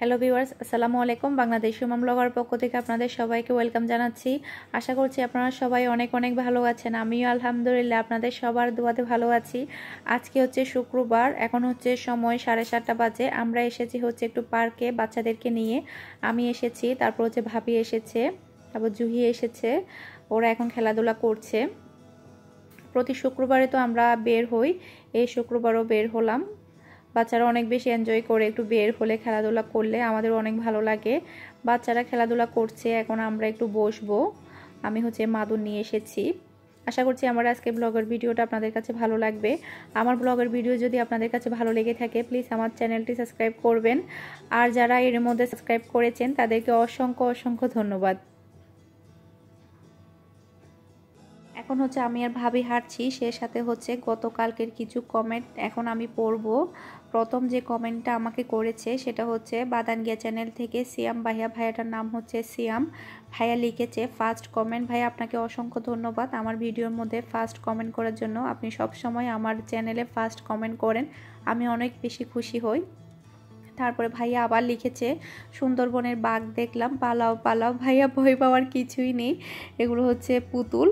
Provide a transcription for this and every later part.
Hello viewers আসসালামু আলাইকুম Bangladesh সুমাম blogger পক্ষ থেকে আপনাদের সবাইকে ওয়েলকাম জানাচ্ছি। আশা করছি আপনারা সবাই অনেক অনেক ভালো আছেন। আমিও আলহামদুলিল্লাহ আপনাদের সবার দোয়াতে ভালো আছি। আজকে হচ্ছে শুক্রবার, এখন হচ্ছে সময় সাড়ে সাতটা বাজে। আমরা এসেছি হচ্ছে একটু পার্কে বাচ্চাদেরকে নিয়ে। আমি এসেছি, তারপর হচ্ছে ভাবি এসেছে, তারপর জুহি এসেছে। ওরা এখন খেলাধুলা করছে। প্রতি শুক্রবারে তো আমরা বের হই, এই শুক্রবারও বের হলাম। বাচ্চারা অনেক বেশি এনজয় করে, একটু বের হলে খেলাধুলা করলে আমাদের অনেক ভালো লাগে। বাচ্চারা খেলাধুলা করছে, এখন আমরা একটু বসবো। আমি হচ্ছে মাদুর নিয়ে এসেছি। আশা করছি আমার আজকে ব্লগের ভিডিওটা আপনাদের কাছে ভালো লাগবে। আমার ব্লগের ভিডিও যদি আপনাদের কাছে ভালো লেগে থাকে প্লিজ আমার চ্যানেলটি সাবস্ক্রাইব করবেন। আর যারা এর মধ্যে সাবস্ক্রাইব করেছেন, তাদেরকে অসংখ্য অসংখ্য ধন্যবাদ। এখন হচ্ছে আমি আর ভাবি হাঁটছি, সে সাথে হচ্ছে গতকালকের কিছু কমেন্ট এখন আমি পড়ব। প্রথম যে কমেন্টটা আমাকে করেছে সেটা হচ্ছে বাদানগিয়া চ্যানেল থেকে সিয়াম ভাইয়া। ভাইয়াটার নাম হচ্ছে সিয়াম। ভাইয়া লিখেছে ফার্স্ট কমেন্ট ভাইয়া আপনাকে অসংখ্য ধন্যবাদ। আমার ভিডিওর মধ্যে ফার্স্ট কমেন্ট করার জন্য আপনি সব সময় আমার চ্যানেলে ফার্স্ট কমেন্ট করেন। আমি অনেক বেশি খুশি হই। তারপরে ভাইয়া আবার লিখেছে, সুন্দরবনের বাঘ দেখলাম, পালাও পালাও। ভাইয়া ভয় পাওয়ার কিছুই নেই। এগুলো হচ্ছে পুতুল।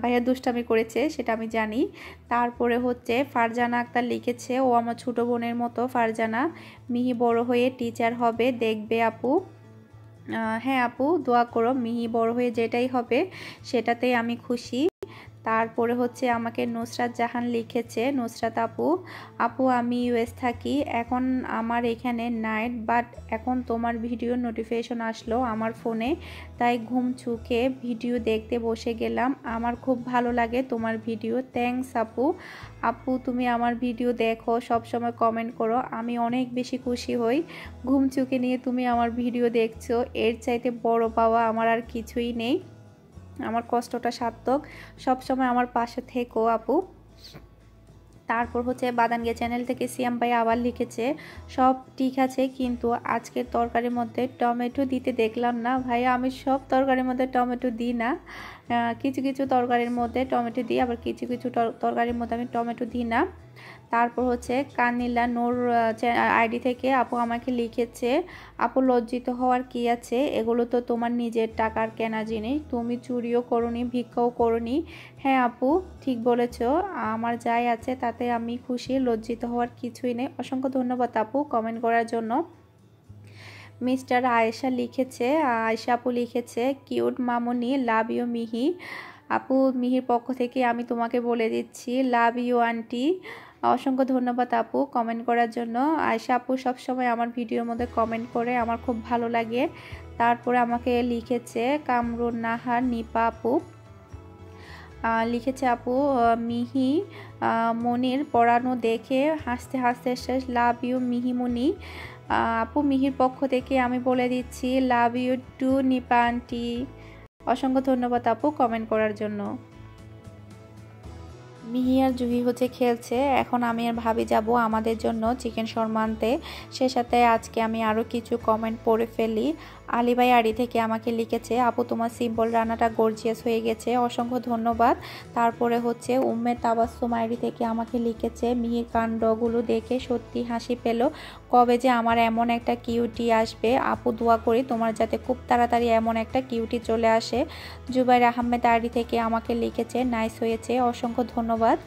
ভাইয়া দুষ্টামি করেছে, সেটা আমি জানি। তারপরে হচ্ছে ফারজানা আক্তার লিখেছে, ও আমার ছোটো বোনের মতো ফারজানা, মিহি বড় হয়ে টিচার হবে, দেখবে আপু। হ্যাঁ আপু, দোয়া করো, মিহি বড় হয়ে যেটাই হবে, সেটাতেই আমি খুশি। তারপরে হচ্ছে আমাকে নুসরাত জাহান লিখেছে, নুসরাত আপু আপু আমি ইউএস থাকি, এখন আমার এখানে নাইট বাট এখন তোমার ভিডিও নোটিফিকেশন আসলো আমার ফোনে তাই ঘুম ছুকে ভিডিও দেখতে বসে গেলাম। আমার খুব ভালো লাগে তোমার ভিডিও থ্যাংকস আপু। আপু, তুমি আমার ভিডিও দেখো, সব সময় কমেন্ট করো, আমি অনেক বেশি খুশি হই। ঘুম চুকে নিয়ে তুমি আমার ভিডিও দেখছ, এর চাইতে বড় পাওয়া আমার আর কিছুই নেই। আমার কষ্টটা সার্থক। সবসময় আমার পাশে থেকো আপু। তারপর হচ্ছে বাদানগিয়া চ্যানেল থেকে সিয়াম ভাই আবার লিখেছে, সব ঠিক আছে কিন্তু আজকের তরকারির মধ্যে টমেটো দিতে দেখলাম না। ভাই আমি সব তরকারির মধ্যে টমেটো দিই না। কিছু কিছু তরকারির মধ্যে টমেটো দিই, আবার কিছু কিছু তরকারির মধ্যে আমি টমেটো দিই না। তারপর হচ্ছে কানিলা নোর আইডি থেকে আপু আমাকে লিখেছে, আপু লজ্জিত হওয়ার কি আছে? এগুলো তো তোমার নিজের টাকার কেনা জিনিস। তুমি চুরিও করনি, ভিক্ষাও করনি। হ্যাঁ আপু, ঠিক বলেছ। আমার যাই আছে তাতে আমি খুশি, লজ্জিত হওয়ার কিছুই নেই। অসংখ্য ধন্যবাদ আপু কমেন্ট করার জন্য। মিস্টার আয়েশা লিখেছে, আয়েশা আপু লিখেছে, কিউট মামুনি, লাভ ইউ মিহি। আপু, মিহির পক্ষ থেকে আমি তোমাকে বলে দিচ্ছি লাভ ইউ আন্টি অসংখ্য ধন্যবাদ আপু কমেন্ট করার জন্য। আয়সা আপু সবসময় আমার ভিডিওর মধ্যে কমেন্ট করে, আমার খুব ভালো লাগে। তারপরে আমাকে লিখেছে, কামরুন নাহার, নিপা আপু। লিখেছে আপু মিহি মনির পড়ানো দেখে হাসতে হাসতে শেষ লাভ ইউ মিহিমনি আপু, মিহির পক্ষ থেকে আমি বলে দিচ্ছি love you too Nipa aunty অসংখ্য ধন্যবাদ আপু কমেন্ট করার জন্য। মিহি আর জুহি হচ্ছে খেলছে, এখন আমি আর ভাবি যাব আমাদের জন্য চিকেন শর্মা আনতে সে সাথে আজকে আমি আরও কিছু কমেন্ট পড়ে ফেলি। আলিবাই আড়ি থেকে আমাকে লিখেছে, আপু, তোমার সিম্পল রান্নাটা গর্জিয়াস হয়ে গেছে, অসংখ্য ধন্যবাদ। তারপরে হচ্ছে উম্মের তাবাসুম আইডি থেকে আমাকে লিখেছে, মিহির কাণ্ডগুলো দেখে সত্যি হাসি পেল। কবে যে আমার এমন একটা কিউটি আসবে, আপু দোয়া করি তোমার যাতে খুব তাড়াতাড়ি এমন একটা কিউটি চলে আসে। জুবাইর আহমেদ আইডি থেকে আমাকে লিখেছে, নাইস হয়েছে, অসংখ্য ধন্যবাদ।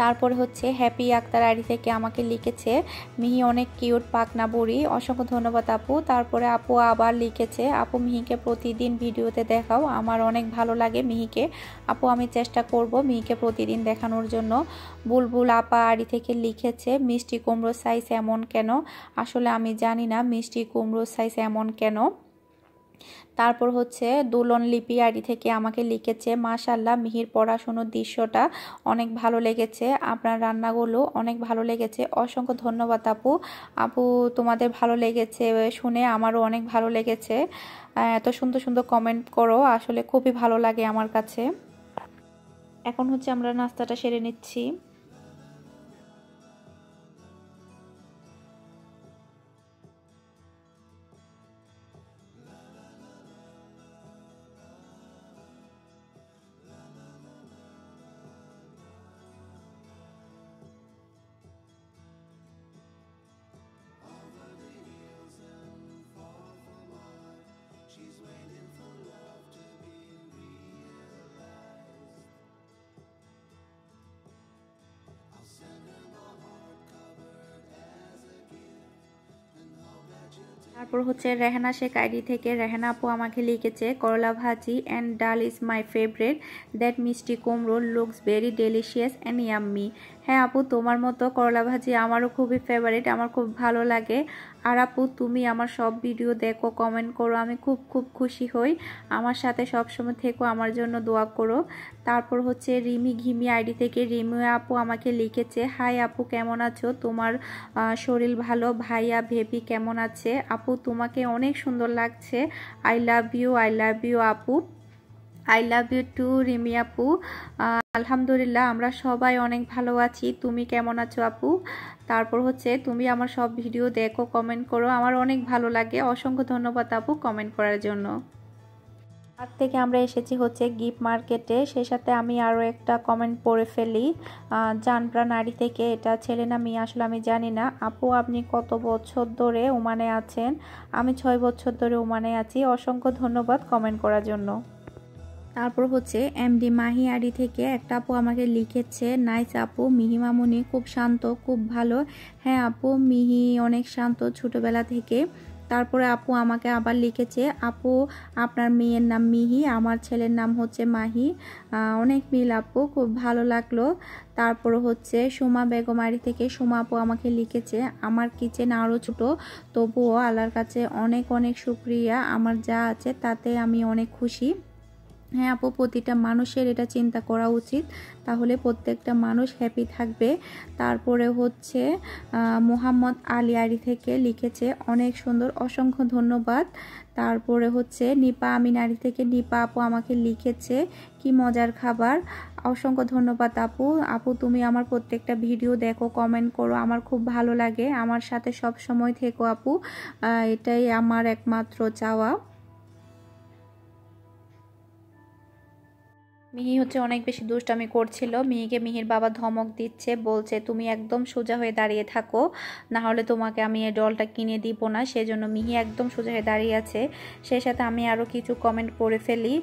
তারপরে হচ্ছে হ্যাপি আক্তার আড়ি থেকে আমাকে লিখেছে, মিহি অনেক কিউট পাকনা বুড়ি, অসংখ্য ধন্যবাদ আপু। তারপরে আপু আবার লিখেছে, আপু মিহিকে প্রতিদিন ভিডিওতে দেখাও, আমার অনেক ভালো লাগে মিহিকে। আপু, আমি চেষ্টা করব মিহিকে প্রতিদিন দেখানোর জন্য। বুলবুল আপা আড়ি থেকে লিখেছে, মিষ্টি কুমড়োর সাইজ এমন কেন? আসলে আমি জানি না মিষ্টি কুমড়োর সাইজ এমন কেন। তারপর হচ্ছে দুলন লিপি আড়ি থেকে আমাকে লিখেছে মাশাল্লাহ মিহির পড়াশুনোর দৃশ্যটা অনেক ভালো লেগেছে, আপনার রান্নাগুলো অনেক ভালো লেগেছে। অসংখ্য ধন্যবাদ আপু। আপু, তোমাদের ভালো লেগেছে শুনে আমারও অনেক ভালো লেগেছে। এত সুন্দর সুন্দর কমেন্ট করো, আসলে খুবই ভালো লাগে আমার কাছে। এখন হচ্ছে আমরা নাস্তাটা সেরে নিচ্ছি। তারপর হচ্ছে রেহানা শেখ আইডি থেকে রেহানা আপু আমাকে লিখেছে, করলা ভাজি অ্যান্ড ডাল ইজ মাই ফেভারেট দ্যাট মিষ্টি কুমড়ো looks very delicious and yummy হ্যাঁ আপু, তোমার মতো করলা ভাজি আমারও খুবই ফেভারিট আমার খুব ভালো লাগে। আর আপু, তুমি আমার সব ভিডিও দেখো কমেন্ট করো, আমি খুব খুব খুশি হই। আমার সাথে সবসময় থেকো, আমার জন্য দোয়া করো। তারপর হচ্ছে রিমি ঘিমি আইডি থেকে, রিমি আপু আমাকে লিখেছে হাই আপু, কেমন আছো? তোমার শরীর ভালো? ভাইয়া, ভেবি কেমন আছে? আপু, তোমাকে অনেক সুন্দর লাগছে। I love you I love you আপু। I love you too Rimi আপু। আলহামদুলিল্লাহ, আমরা সবাই অনেক ভালো আছি। তুমি কেমন আছো আপু? তারপর হচ্ছে, তুমি আমার সব ভিডিও দেখো কমেন্ট করো। আমার অনেক ভালো লাগে। অসংখ্য ধন্যবাদ আপু কমেন্ট করার জন্য। আর থেকে আমরা এসেছি হচ্ছে গিফট মার্কেটে। সে সাথে আমি আরও একটা কমেন্ট পড়ে ফেলি। জানপ্রা নারী থেকে। এটা ছেলে না মেয়ে আসলে আমি জানি না। আপু, আপনি কত বছর ধরে ওমানে আছেন? আমি ছয় বছর ধরে ওমানে আছি। অসংখ্য ধন্যবাদ কমেন্ট করার জন্য। তারপর হচ্ছে, এমডি মাহি আড়ি থেকে একটা আপু আমাকে লিখেছে, নাইস আপু, মিহি মামুনি খুব শান্ত, খুব ভালো। হ্যাঁ আপু, মিহি অনেক শান্ত ছোটোবেলা থেকে। তারপরে আপু আমাকে আবার লিখেছে, আপু, আপনার মেয়ের নাম মিহি, আমার ছেলের নাম হচ্ছে মাহি। অনেক মিল আপু, খুব ভালো লাগল। তারপর হচ্ছে, সোমা বেগমারি থেকে সোমা আপু আমাকে লিখেছে, আমার কিচেন আরও ছোটো, তবুও আল্লাহর কাছে অনেক অনেক শুক্রিয়া। আমার যা আছে তাতে আমি অনেক খুশি। হ্যাঁ আপু, প্রতিটা মানুষের এটা চিন্তা করা উচিত। তাহলে প্রত্যেকটা মানুষ হ্যাপি থাকবে। তারপরে হচ্ছে মোহাম্মদ আলী আরি থেকে লিখেছে, অনেক সুন্দর, অসংখ্য ধন্যবাদ। তারপরে হচ্ছে, নিপা আমি নারী থেকে, নিপা আপু আমাকে লিখেছে, কি মজার খাবার। অসংখ্য ধন্যবাদ আপু। আপু, তুমি আমার প্রত্যেকটা ভিডিও দেখো কমেন্ট করো, আমার খুব ভালো লাগে। আমার সাথে সব সময় থেকো আপু। এটাই আমার একমাত্র চাওয়া। মিহি হচ্ছে অনেক বেশি দুষ্টামি করছিল। মিহিকে মিহির বাবা ধমক দিচ্ছে, বলছে, তুমি একদম সোজা হয়ে দাঁড়িয়ে থাকো। না হলে তোমাকে আমি এই ডলটা কিনে দিব না। সেজন্য মিহি একদম সোজা হয়ে দাঁড়িয়ে আছে। সেই সাথে আমি আরও কিছু কমেন্ট করে ফেলি।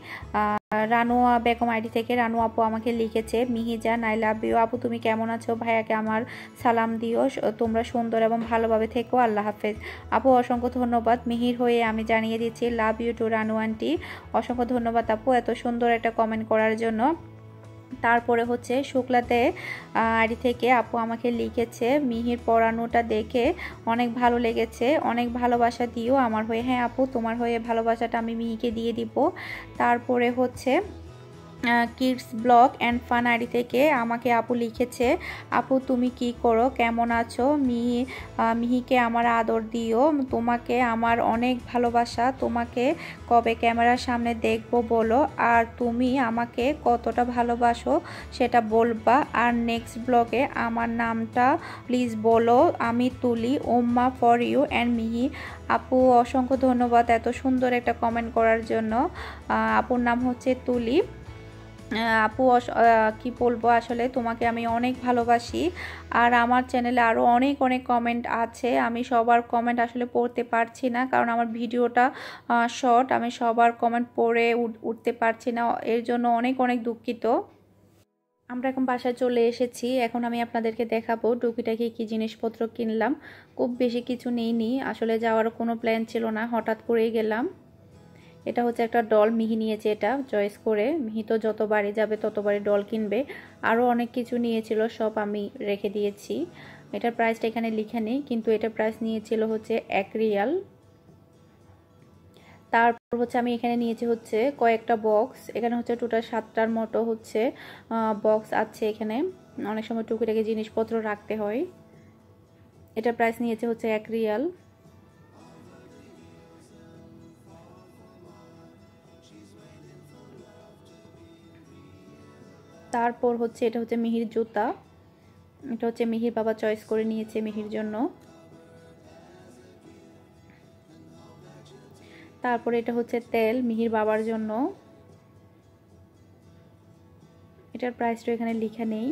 রানুয়া বেগম আইডি থেকে রানু আপু আমাকে লিখেছে, মিহিজা লাভ ইউ আপু, তুমি কেমন আছো? ভাইয়াকে আমার সালাম দিও তোমরা সুন্দর এবং ভালোভাবে থেকো, আল্লাহ হাফেজ। আপু, অসংখ্য ধন্যবাদ। মিহির হয়ে আমি জানিয়ে দিচ্ছি, love you too Ranu aunty অসংখ্য ধন্যবাদ আপু, এত সুন্দর একটা কমেন্ট করার জন্য। তারপরে হচ্ছে শুক্লাতে আড়ি থেকে আপু আমাকে লিখেছে, মিহির পড়ানোটা দেখে অনেক ভালো লেগেছে, অনেক ভালোবাসা দিও আমার হয়ে। হ্যাঁ আপু, তোমার হয়ে ভালোবাসাটা আমি মিহিকে দিয়ে দিব। তারপরে হচ্ছে kids blog and fun ID থেকে আমাকে আপু লিখেছে, আপু, তুমি কি করো? কেমন আছো? মিহি মিহিকে আমার আদর দিও। তোমাকে আমার অনেক ভালোবাসা। তোমাকে কবে ক্যামেরার সামনে দেখব বলো। আর তুমি আমাকে কতটা ভালোবাসো সেটা বলবা। আর নেক্সট ব্লগে আমার নামটা প্লিজ বলো। আমি তুলি, ওম্মা ফর ইউ অ্যান্ড মিহি। আপু, অসংখ্য ধন্যবাদ এত সুন্দর একটা কমেন্ট করার জন্য। আপুর নাম হচ্ছে তুলি। আপু কি বলব আসলে, তোমাকে আমি অনেক ভালোবাসি। আর আমার চ্যানেলে আরও অনেক অনেক কমেন্ট আছে। আমি সবার কমেন্ট আসলে পড়তে পারছি না, কারণ আমার ভিডিওটা শর্ট আমি সবার কমেন্ট পড়ে উঠতে পারছি না। এর জন্য অনেক অনেক দুঃখিত। আমরা এখন বাসায় চলে এসেছি। এখন আমি আপনাদেরকে দেখাবো টুকিটাকি কি জিনিসপত্র কিনলাম। খুব বেশি কিছু নেইনি। আসলে যাওয়ার কোনো প্ল্যান ছিল না। হঠাৎ করেই গেলাম। এটা হচ্ছে একটা ডল মিহি নিয়েছে এটা চয়েস করে। মিহি তো যতবারই যাবে ততবারই ডল কিনবে। আরও অনেক কিছু নিয়েছিল, সব আমি রেখে দিয়েছি। এটার প্রাইসটা এখানে লিখে নেই, কিন্তু এটার প্রাইস নিয়েছিল হচ্ছে এক রিয়াল। তারপর হচ্ছে আমি এখানে নিয়েছি হচ্ছে কয়েকটা বক্স এখানে হচ্ছে টোটাল সাতটার মতো হচ্ছে বক্স আছে এখানে। অনেক সময় টুকিটাকি জিনিসপত্র রাখতে হয়। এটার প্রাইস নিয়েছে হচ্ছে এক রিয়াল। তারপর হচ্ছে এটা হচ্ছে মিহির জুতা। এটা হচ্ছে মিহির বাবা চয়েস করে নিয়েছে মিহির জন্য। তারপরে এটা হচ্ছে তেল মিহির বাবার জন্য। এটার প্রাইসটা এখানে লেখা নেই।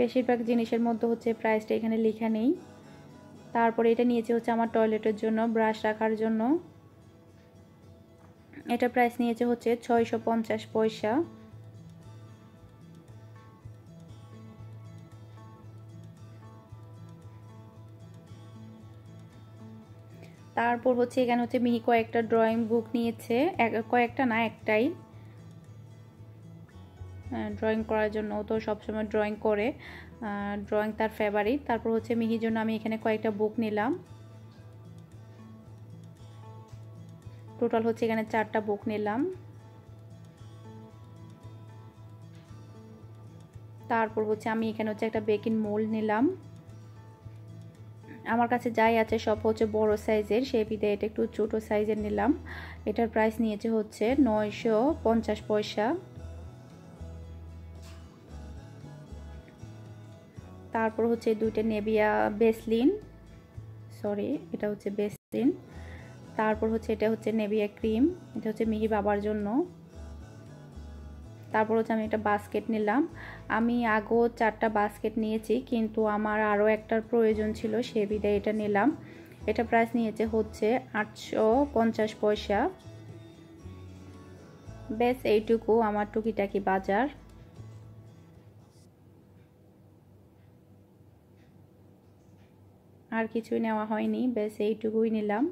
বেশিরভাগ জিনিসের মধ্যে হচ্ছে প্রাইসটা এখানে লেখা নেই। তারপরে এটা নিয়েছে হচ্ছে আমার টয়লেটের জন্য ব্রাশ রাখার জন্য। এটা প্রাইস নিয়েছে হচ্ছে ছয়শো পঞ্চাশ পয়সা। তারপর হচ্ছে এখানে হচ্ছে মিহি কয়েকটা ড্রয়িং বুক নিয়েছে। কয়েকটা না, একটাই। ড্রয়িং করার জন্য তো সবসময় ড্রয়িং করে। ড্রয়িং তার ফেভারিট তারপর হচ্ছে মিহির জন্য আমি এখানে কয়েকটা বুক নিলাম। টোটাল হচ্ছে এখানে চারটা বুক নিলাম। তারপর হচ্ছে আমি এখানে হচ্ছে একটা বেকিং মোল্ড নিলাম। আমার কাছে যাই আছে সব হচ্ছে বড় সাইজের, সেই বিদে এটা একটু ছোটো সাইজের নিলাম। এটার প্রাইস নিয়েছে হচ্ছে নয়শো পঞ্চাশ পয়সা। তারপর হচ্ছে দুইটা নেবিয়া বেসলিন সরি এটা হচ্ছে বেসলিন। তারপর হচ্ছে এটা হচ্ছে নেবিয়া ক্রিম, এটা হচ্ছে মিহি বাবার জন্য। তারপর হচ্ছে আমি একটা বাস্কেট নিলাম। আমি আগেও চারটা বাস্কেট নিয়েছি, কিন্তু আমার আরও একটার প্রয়োজন ছিল, সে বিদায় এটা নিলাম। এটা প্রাইস নিয়েছে হচ্ছে আটশো পঞ্চাশ পয়সা। বেশ এইটুকু আমার টুকিটাকি বাজার। আর কিছুই নেওয়া হয়নি বেশ এইটুকুই নিলাম।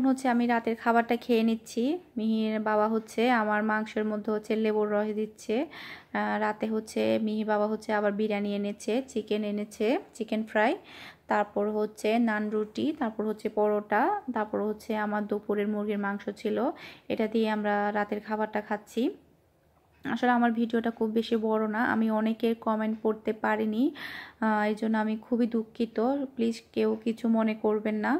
এখন হচ্ছে আমি রাতের খাবারটা খেয়ে নিচ্ছি। মিহির বাবা হচ্ছে আমার মাংসের মধ্যে হচ্ছে লেবুর রস দিচ্ছে। রাতে হচ্ছে মিহি বাবা হচ্ছে আবার বিরিয়ানি এনেছে, চিকেন এনেছে, চিকেন ফ্রাই, তারপর হচ্ছে নান রুটি, তারপর হচ্ছে পরোটা, তারপর হচ্ছে আমার দুপুরের মুরগির মাংস ছিল। এটা দিয়ে আমরা রাতের খাবারটা খাচ্ছি। আসলে আমার ভিডিওটা খুব বেশি বড় না, আমি অনেকের কমেন্ট পড়তে পারিনি এই জন্য আমি খুবই দুঃখিত প্লিজ কেউ কিছু মনে করবেন না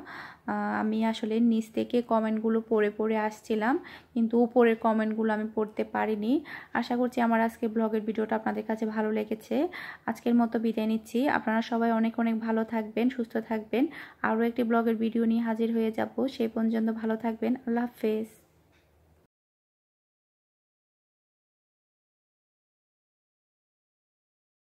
আমি আসলে নিচ থেকে কমেন্টগুলো পড়ে পড়ে আসছিলাম, কিন্তু উপরের কমেন্টগুলো আমি পড়তে পারিনি, আশা করছি আমার আজকে ব্লগের ভিডিওটা আপনাদের কাছে ভালো লেগেছে, আজকের মতো বিদায় নিচ্ছি, আপনারা সবাই অনেক অনেক ভালো থাকবেন, সুস্থ থাকবেন, আরও একটি ব্লগের ভিডিও নিয়ে হাজির হয়ে যাব, সেই পর্যন্ত ভালো থাকবেন, আল্লাহ হাফেজ।